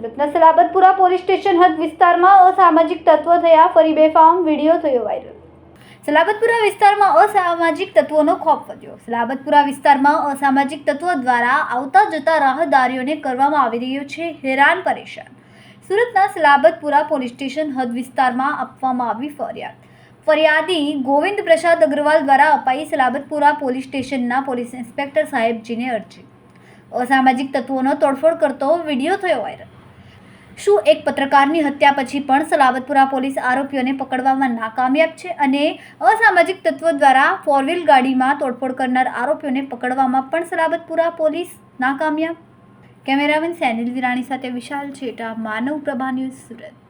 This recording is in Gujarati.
સુરતના સલાબતપુરા પોલીસ સ્ટેશન હદ વિસ્તારમાં અસામાજિક તત્વો થયા. ફરી બેફામ વીડિયો થયો વાયરલ. સલાબતપુરા વિસ્તારમાં અસામાજિક તત્વોનો ખોફ વધ્યો. સલાબતપુરા વિસ્તારમાં અસામાજિક તત્વો દ્વારા આવતા જતા રાહદારીઓને કરવામાં આવી રહ્યો છે હેરાન પરેશાન. સુરતના સલાબતપુરા પોલીસ સ્ટેશન હદ વિસ્તારમાં આપવામાં આવી ફરિયાદ. ફરિયાદી ગોવિંદ પ્રસાદ અગ્રવાલ દ્વારા અપાઈ સલાબતપુરા પોલીસ સ્ટેશનના પોલીસ ઇન્સ્પેક્ટર સાહેબજીને અરજી. અસામાજિક તત્વોનો તોડફોડ કરતો વીડિયો થયો વાયરલ. શું એક પત્રકારની હત્યા પછી પણ સલાબતપુરા પોલીસ આરોપીઓને પકડવામાં નાકામયાબ છે અને અસામાજિક તત્વો દ્વારા ફોર વ્હીલ ગાડીમાં તોડફોડ કરનાર આરોપીઓને પકડવામાં પણ સલાબતપુરા પોલીસ નાકામયાબ? કેમેરામેન સેનિલ વિરાણી સાથે વિશાલ છેટા માનવ પ્રભા ન્યૂઝ સુરત.